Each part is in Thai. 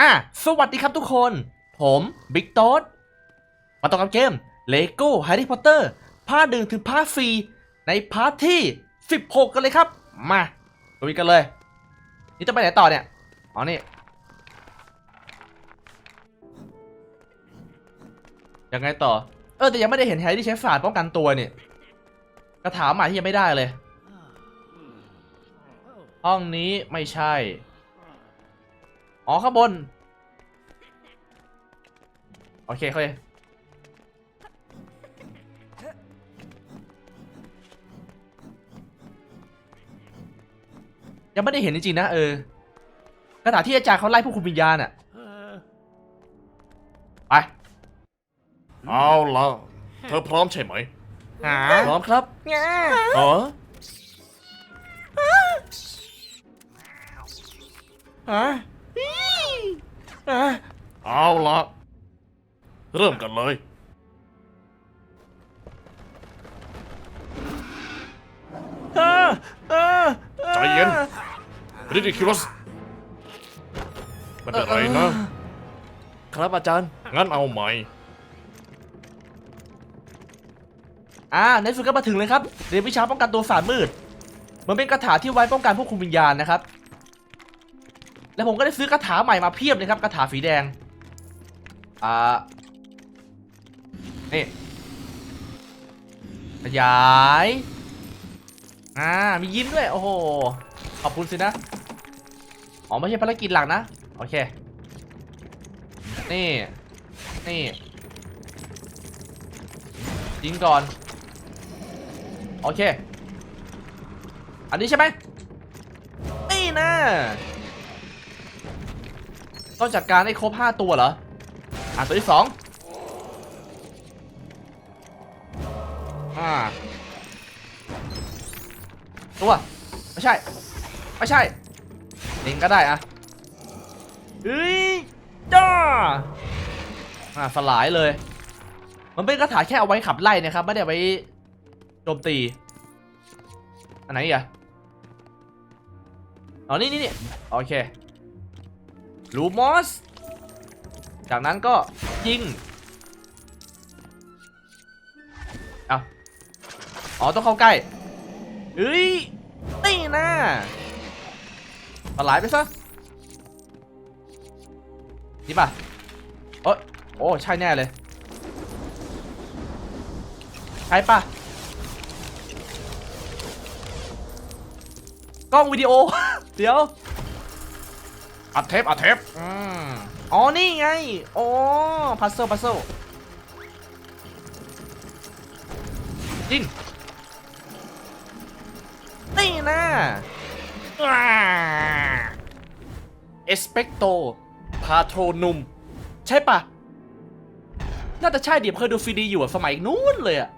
อะสวัสดีครับทุกคน ผมบิ๊กโต๊ดมาต่อกับเกม Lego Harry Potter ภาคหนึ่งถึงภาคสี่ในพาร์ทที่ 16 กันเลยครับ มาลุยกันเลย นี่จะไปไหนต่อเนี่ย อ๋อ นี่ ยังไงต่อ เออ แต่ยังไม่ได้เห็นแฮร์รี่ใช้ศาสตร์ป้องกันตัวเนี่ยกระถามใหม่ที่ยังไม่ได้เลย ห้องนี้ไม่ใช่ อ๋อข้างบน โอเคโอเคยังไม่ได้เห็นจริงๆนะเออกระถาที่อาจารย์เขาไล่พวกคุณวิญญาณอะไป เอาละเธอพร้อมใช่ไหมหาพร้อมครับอ๋อฮะ ฮะเอาละเริ่มกันเลยใจเย็น ridiculous ไม่เป็นไรนะ ครับอาจารย์ งั้นเอาใหม่ อ่าในสุดก็มาถึงเลยครับ เรียนวิชาป้องกันตัวศาสตร์มืด มันเป็นคาถาที่ไว้ป้องกันพวกคุมวิญญาณนะครับ แล้วผมก็ได้ซื้อคาถาใหม่มาเพียบเลยครับคาถาสีแดง อ่า นี่ ขยาย อ่า มียิ้มด้วย โอ้โห ขอบคุณสินะ อ๋อ ไม่ใช่ภารกิจหลักนะ โอเค นี่ นี่ยิงก่อน โอเค อันนี้ใช่ไหมนี่นะ ต้องจัดการให้ครบ5ตัวเหรอ อะตัวที่สองอ่าตัวไม่ใช่ ไม่ใช่เองก็ได้อะเฮ้ยจ้าอ่าสลายเลย มันเป็นคาถาแค่เอาไว้ขับไล่นะครับไม่ได้ไว้โจมตีอันไหนอีกอะอ๋อนี่นี่นี่โอเค ลูมอส จากนั้นก็ยิง เอาอ๋อ ต้องเข้าใกล้เฮ้ยนี่นะสลายไปซะ นี่ป่ะโอ้โอ้ ใช่แน่เลย ใช่ป่ะ กล้องวิดีโอ เดี๋ยว อัดเทปอัดเทปอืมอ๋อนี่ไงโอ๋อพัซเซิลพัซเซิลยิงนี่นะเอสเปกโตพาโทรนุม ใช่ปะน่าจะใช่เดี๋ยวเคยดูซีดีอยู่สมัยนู้นเลยอะ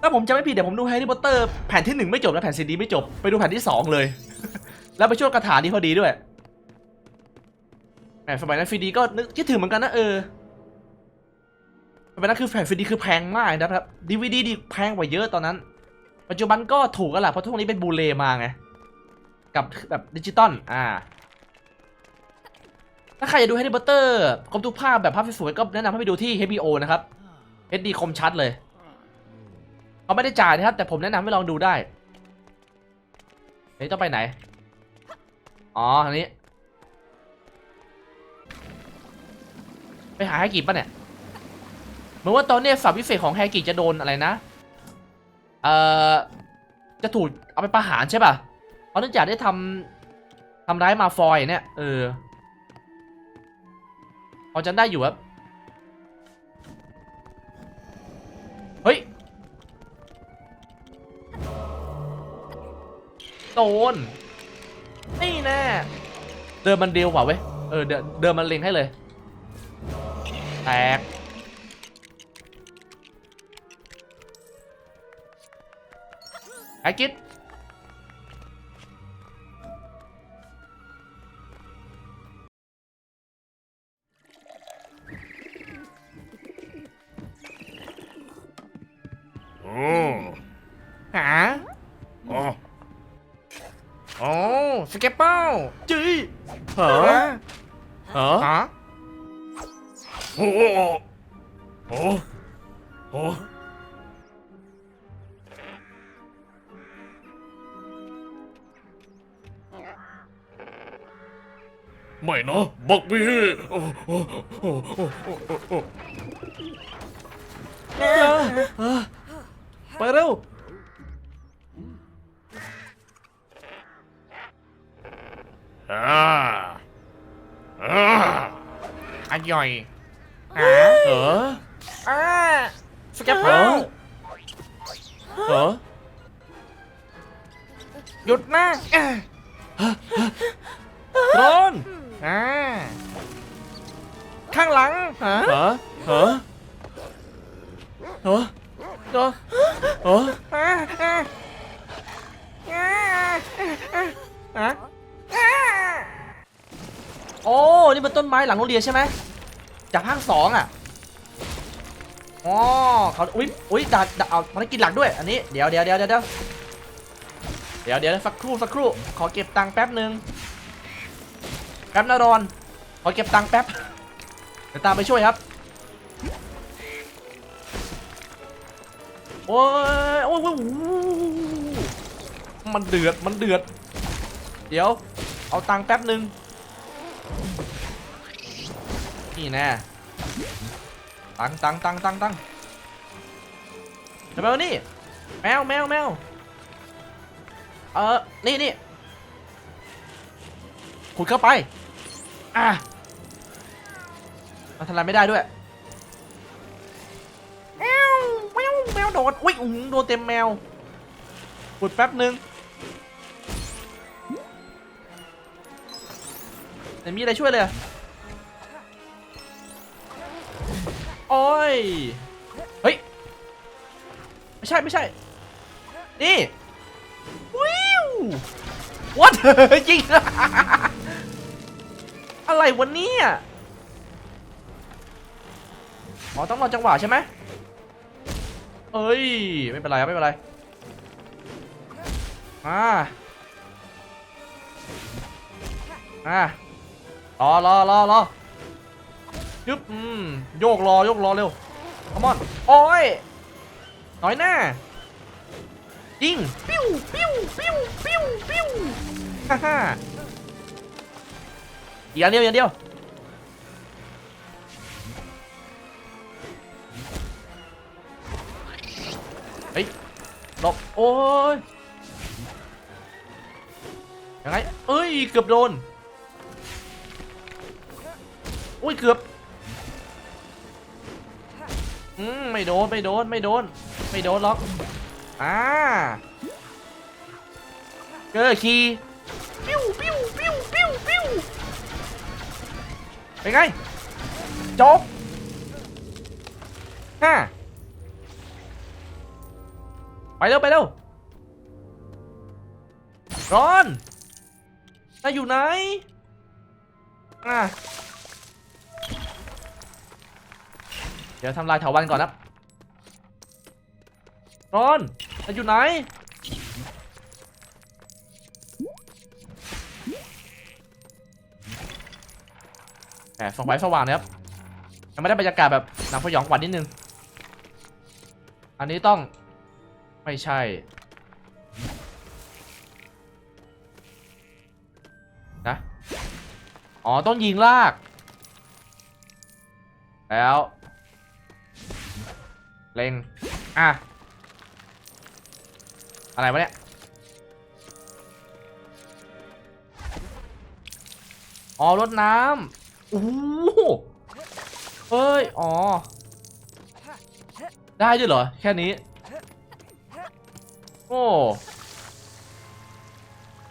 ถ้าผมจำไม่ผิดเดี๋ยวผมดูแฮร์รี่พอตเตอร์แผ่นที่หนึ่งไม่จบแล้วแผ่นซีดีไม่จบ ไปดูแผ่นที่สองเลย แล้วไปช่วงกระถานี้พอดีด้วย แหมสมัยนั้นฟรีดีก็นึกคิดถึงเหมือนกันนะเออสมัยนั้นคือแผ่นฟรีดีคือแพงมากนะครับดีวีดีดีแพงกว่าเยอะตอนนั้น ปัจจุบันก็ถูกกันแหละเพราะทุกวันนี้เป็นบูเลมาไง กับแบบดิจิตอลอ่า ถ้าใครอยากดูแฮร์รี่พอตเตอร์ครบทุกภาพแบบภาพสวยๆก็แนะนำให้ไปดูที่ HBO นะครับ HD คมชัดเลยเขาไม่ได้จ่ายนะครับ แต่ผมแนะนำให้ลองดูได้เฮ้ยต้องไปไหน อ๋อทางนี้ ไปหาแฮกิป่ะเนี่ยเหมือนว่าตอนเนี้ยสับวิเศษของแฮกิจะโดนอะไรนะ เอ่อ จะถูกเอาไปประหารใช่ป่ะ เพราะเนื่องจากได้ทำทำร้ายมาฟอยเนี่ย เออพอจำได้อยู่ครับ เฮ้ย โดน นี่แน่ เดินมันเดียวกว่าเว้ย เออ เดินเดินมันเล็งให้เลย แตก ไอ้กิดโอ้หาอ๋อโอ้สเก็ปเปิลจีเหรอฮะฮะ โอ้โหโอ้โหไม่นะบักบี้โอ้โหโอ้โหโอ้โหโอ้โหเออเออไปเร็วอ่าอ่าอร่อย เอออ่าสแกปเปอร์เหรอหยุดนะอ่าโดนอ่าข้างหลังฮะฮะฮะฮะโดนฮะอ่าอ่าอ่าอ่าอ่าอ่าโอ้ นี่มันต้นไม้หลังโรงเรียนใช่ไหม จากภาคสองอะอ๋อเขาอุ้ยอุ้ยดักดักเอาภารกิจหลักด้วยอันนี้เดี๋ยวเดี๋ยวเดี๋ยวเดี๋ยวเดี๋ยวเดี๋ยวเดี๋ยวสักครู่สักครู่ ขอเก็บตังค์แป๊บหนึ่งแป๊บนะรอนขอเก็บตังค์แป๊บเดี๋ยวตามไปช่วยครับโอ้ยโอ้ยโอ้ยมันเดือดมันเดือด เดี๋ยว เอาตังค์แป๊บหนึ่ง นี่แน่ตังตังตังตังตังค์ทำไมวะนี่ แมวแมวแมวเออนี่นี่ขุดเข้าไป อะมันทำอะไรไม่ได้ด้วยแมวแมวแมวโดดอุ้ยอื้อหือโดนเต็มแมวขุดแป๊บหนึ่งแต่มีอะไรช่วยเลย โอ้ย เฮ้ย ไม่ใช่ไม่ใช่ นี่ วิว what จริง อะไรวะเนี่ยอ๋อ ต้องรอจังหวะใช่ไหมเอ้ย ไม่เป็นไรไม่เป็นไรอ่าอ่ารอรอรอรอ ยึบอืมโยกรอโยกรอเร็วคอมอนโอ้ยน้อยหน้ายิงปิ้วปิ้วปิ้วปิ้วปิ้วฮ่าฮ่าอีกอันเดียวอีกอันเดียวเฮ้ยหลบโอ้ยยังไงเอ้ย เกือบโดน อุ้ย เกือบ อืมไม่โดนไม่โดนไม่โดน ไม่โดนหรอกอ่าเกอร์คีย์ปิ้วปิ้วปิ้วปิ้วปิ้วเป็นไงจบฮ่าไปเร็วไปเร็วรอนนายอยู่ไหนอะ เดี๋ยวทำลายเถาวันก่อนนะรอนนายอยู่ไหน แหมส่องไฟสว่างนะครับยังไม่ได้บรรยากาศแบบหนังพยองขวัญนิดนึง อันนี้ต้องไม่ใช่ นะ อ๋อ ต้องยิงลาก แล้ว เล็งอะ อะไรวะเนี่ยอ๋อรดน้ำโอ้โหเฮ้ย อ๋อ ได้ด้วยเหรอ แค่นี้ โอ้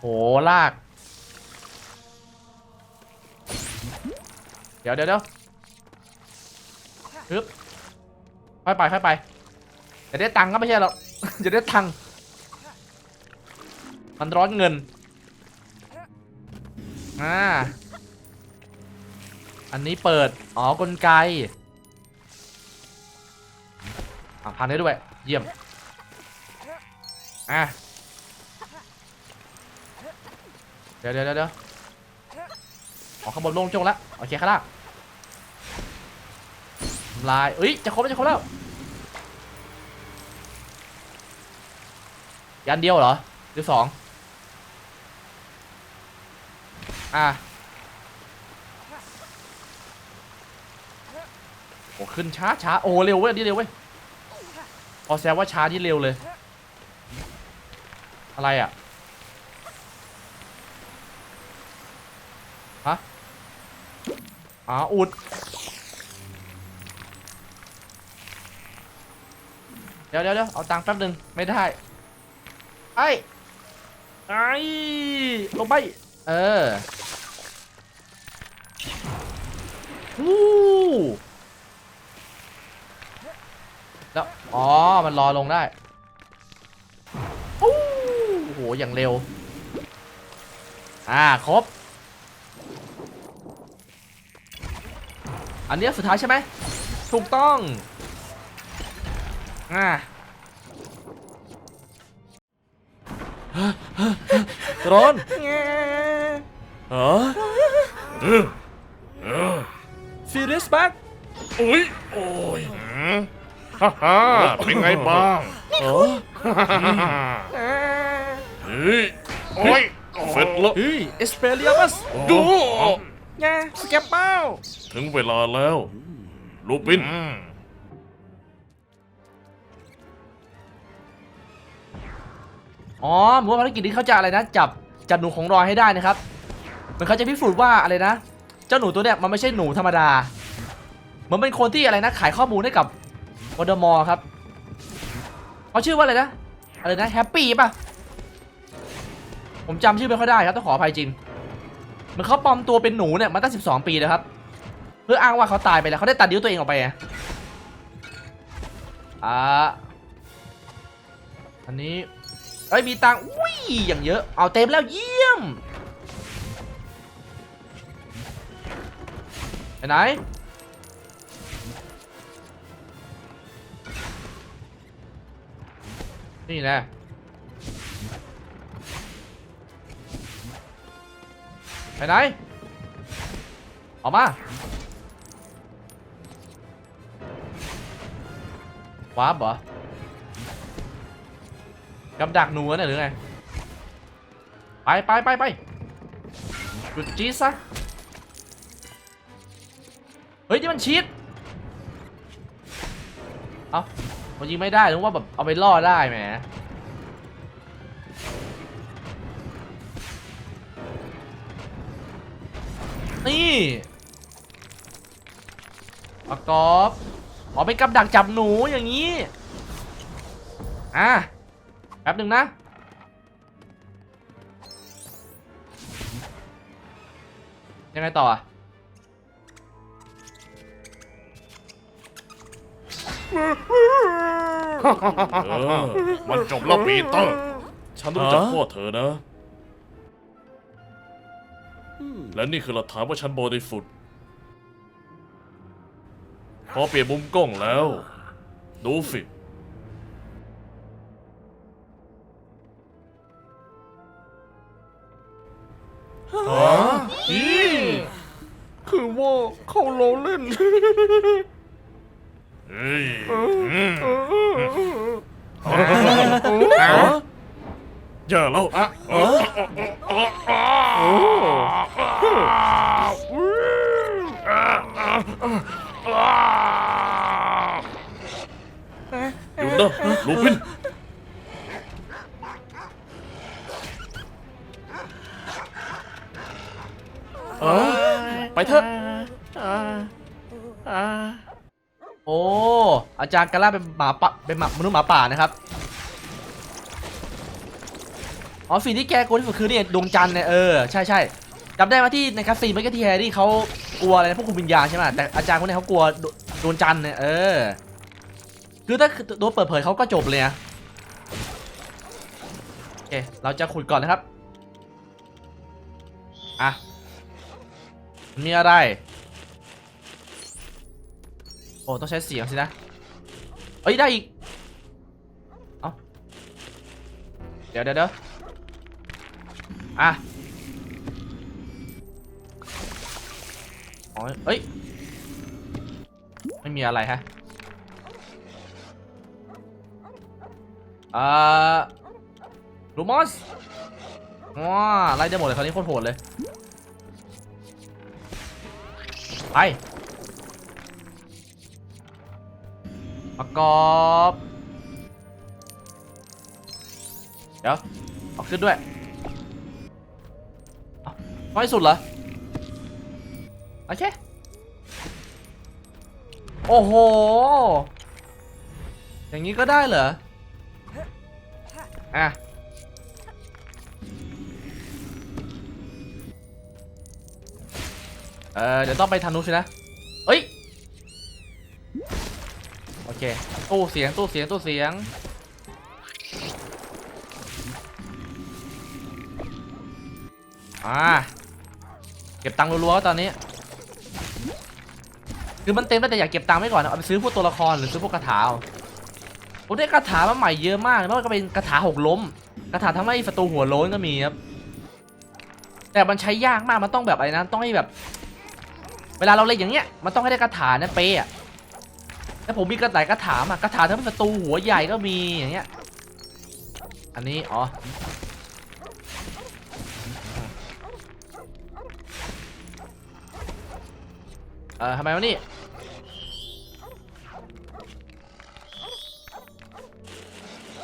โห ลาก เดี๋ยวเดี๋ยวเดี๋ยวฮึบ ค่อยไปค่อยไปจะได้ตังค์ก็ไม่ใช่หรอกจะได้ตังค์มันร้อนเงินอ่าอันนี้เปิด อ๋อกลไกอะพันได้ด้วย เยี่ยม อะ เดี๋ยวเดี๋ยวเดี๋ยวออกข้างบนลงโจงแล้วโอเคข้างล่างำลายเอ้ยจะครบแล้วจะครบแล้วยันเดียวเหรอหรือสองอะโอ้ขึ้นช้าช้าโอ้เร็วเว้ยนี่เร็วเว้ยพอแซวว่าช้าที่เร็วเลย อะไรอะฮะอ๋ออุด เดี๋ยวเดี๋ยวเดี๋ยวเอาตังค์แป๊บหนึ่งไม่ได้ไอ้ไอ้ลงไป เออวู้แล้วอ๋อ มันรอลงได้วู้โอ้โห อย่างเร็ว อ่า ครบ อันเนี้ยสุดท้ายใช่ไหม ถูกต้อง อ่าร้อนเออเอฟีริสบ็กโอ้ยโอ้ยฮ่าฮ่าเป็นไงบ้างเออเฮ้ยโอ้ยเสร็จแล้วเฮ้ยเอสเปเรียมัสดูไงสแกปเป้าถึงเวลาแล้ว ลูปิน อ๋อหมูว่าภารกิจนี้เขาจะอะไรนะ จับจับหนูของรอยให้ได้นะครับมือนเขาจะพิสูจน์ว่าอะไรนะ เจ้าหนูตัวเนี้ยมันไม่ใช่หนูธรรมดา มันเป็นคนที่อะไรนะ ขายข้อมูลให้กับวอดอมอร์ครับเขาชื่อว่าอะไรนะ อะไรนะแฮปปี้ป่ะ ผมจำชื่อไม่ค่อยได้ครับต้องขออภัยจริงมือนเขาปลอมตัวเป็นหนูเนี่ยมาตั้ง 12 ปีนะครับ เพื่ออ้างว่าเขาตายไปแล้วเขาได้ตัดนิ้วตัวเองออกไปไงอ่าอันนี้ เอ้ยมีตังอุ้ยอย่างเยอะ เอาเต็มแล้วเยี่ยมไปไหนนี่แหละไปไหน ออกมาวาร์ปเหรอ กับดักหนูเนี่ยหรือไง ไปไปไปไปหยุดจี๊ดซะ เฮ้ย นี่มันชีตเอ้ามันยิงไม่ได้นึกว่าแบบเอาไปล่อได้แหมนี่ประกอบอ๋อเป็นกับดักจับหนูอย่างนี้ อะ แป๊บหนึ่งนะ ยังไงต่ออะเออมันจบแล้วปีเตอร์ ฉันรู้จักพ่อเธอนะ และนี่คือหลักฐานว่าฉันบริสุทธิ์พอเปลี่ยนมุมกล้องแล้ว ดูสิ อย่าแล้วอะหยุดนะลูปินไปเถอะโอ้อาจารย์กาล่าเป็นหมาปะเป็นหมามนุษย์หมาป่านะครับ อ๋อสิ่งที่แกกลัวที่สุดคือเนี่ยดวงจันทร์เนี่ยเออใช่ใช่จำได้ว่าที่ในคัสซีนเมื่อกี้ที่แฮร์รี่เขากลัวอะไรนะพวกคุมวิญญาณใช่ไหมแต่อาจารย์คนนี้เขากลัวดวงจันทร์เนี่ยเออ คือถ้าตัวเปิดเผยเขาก็จบเลยนะโอเคเราจะขุดก่อนนะครับอะมีอะไรโอ้ต้องใช้เสียงสินะเอ้ยได้อีก เอาเดี๋ยวเดี๋ยวเดี๋ยว อะอเอ้ย ไม่มีอะไรฮะอ่าลูมอสว้าไล่ได้หมดเลยคราวนี้โคตรโหดเลย ไป ประกอบ เดี๋ยวเอาขึ้นด้วย น้อยสุดเหรอ โอเค โอ้โห อย่างนี้ก็ได้เหรอ อะ เออเดี๋ยวต้องไปทางนู้นสินะเอ้ย โอเค ตู้เสียง ตู้เสียง ตู้เสียงอ่า เก็บตังค์รัวๆตอนนี้คือมันเต็มแล้วแต่อยากเก็บตังค์ไว้ก่อนเอาไปซื้อพวกตัวละครหรือซื้อพวกคาถาเอาผมได้คาถามาใหม่เยอะมากไม่ว่าจะเป็นคาถาหกล้มคาถาทำให้ศัตรูหัวโล้นก็มีครับแต่มันใช้ยากมากมันต้องแบบอะไรนะต้องให้แบบ เวลาเราเล่นอย่างเงี้ยมันต้องให้ได้คาถาเนะเป๊ะแล้วผมมีกระต่ายคาถามาคาถาทำให้ศัตรูหัวใหญ่ก็มีอย่างเงี้ยอันนี้อ๋อ เออทำไมวะนี่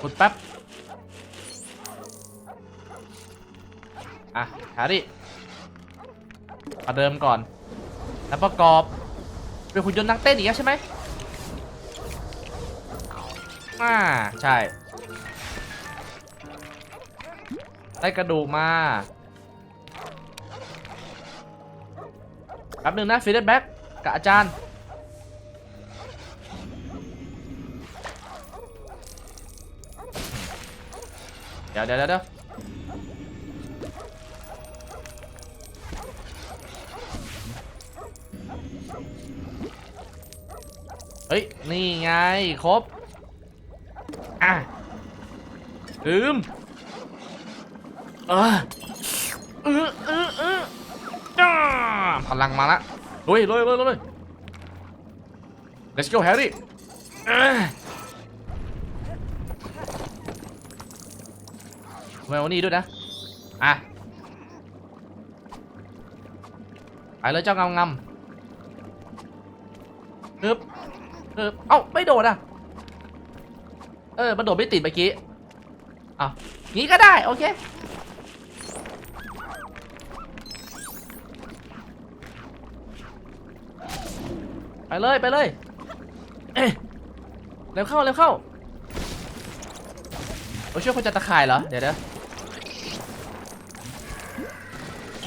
กดแป๊บ อะหาดิมาเดิมก่อน แล้วประกอบ เป็นหุ่นยนต์นักเต้นอีกแล้วใช่ไหมอ่า ใช่ ได้กระดูกมาแป๊บหนึ่งนะฟีดแบ็ก กับอาจารย์ เดี๋ยวเดี๋ยวเดี๋ยวเฮ้ย นี่ไง ครบ อะ ลืม เออเออเออเออจ้าพลังมาละ ลุยลุยลุยลุย let's go Harry เอ้ยแมวนี่ด้วยนะ อะ ไปเลยเจ้างำงำฮึบฮึบเอ้า ไม่โดดอะ เออ มันโดดไม่ติดเมื่อกี้อ้าวงี้ก็ได้ โอเค ไปเลยไปเลยเอ๊ะเร็วเข้าเร็วเข้าเราช่วยคนจัตะข่ายเหรอ เดี๋ยวเดี๋ยว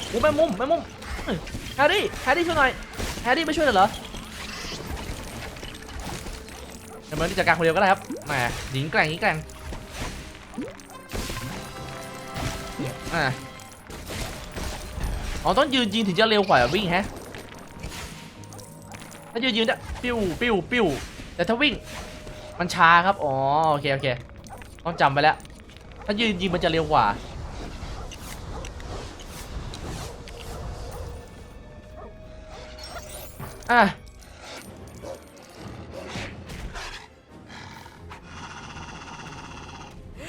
โอ้แม่มุมแม่มุมเอ้ยแฮร์รี่แฮร์รี่ช่วยหน่อยแฮร์รี่ไม่ช่วยเหรอเดี๋ยวมันจัดการคนเดียวก็ได้ครับแหมหญิงแกร่งหญิงแกร่งอ่าอ๋อต้องยืนยิงถึงจะเร็วกว่าวิ่งแฮะ ถ้ายืนยืนเนี่ยปิ้วปิ้วปิ้วแต่ถ้าวิ่งมันช้าครับอ๋อโอเคโอเคต้องจำไปแล้ว ถ้ายืนยิงมันจะเร็วกว่าอะ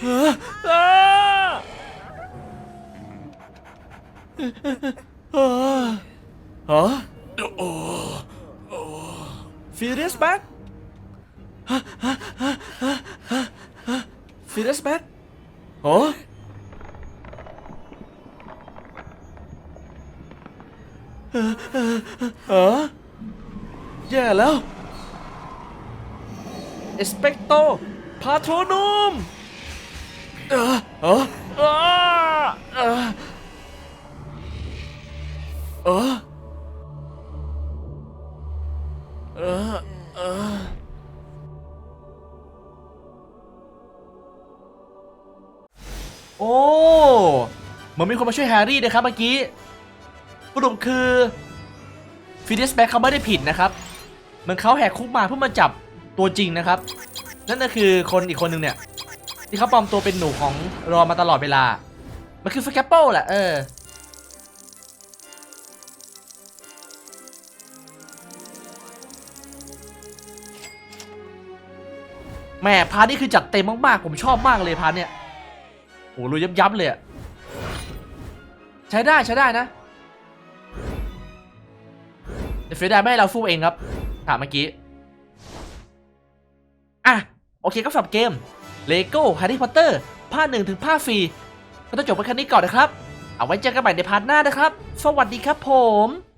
อ่าอ่าฮะ Furious Back ฮะฮะฮะฮะฮะฮะ Furious Back โอ้เออเออเออแย่แล้ว Expecto Patronum เออเออเออเออ มีคนมาช่วยแฮร์รี่นะครับเมื่อกี้ปรุมคือฟิเดสแบ็คเขาไม่ได้ผิดนะครับเหมือนเขาแหกคุกมาเพื่อมาจับตัวจริงนะครับ นั่นก็คือคนอีกคนนึงเนี่ย ที่เขาปลอมตัวเป็นหนูของรอมาตลอดเวลา มันคือสแคปเปิลแหละเออแม่พาร์ทนี้คือจัดเต็มมากๆ ผมชอบมากเลยพาร์ทเนี่ยโหลุยยับๆเลยอะ ใช้ได้ใช้ได้นะเดี๋ยวเฟรดาไม่ให้เราสู้เองครับ ถามเมื่อกี้ อะ โอเคก็สำหรับเกม Lego Harry Potter ภาคหนึ่งถึงภาคฟรีก็ต้องจบไปแค่นี้ก่อนนะครับ เอาไว้เจอกันใหม่ในพาร์ทหน้านะครับ สวัสดีครับผม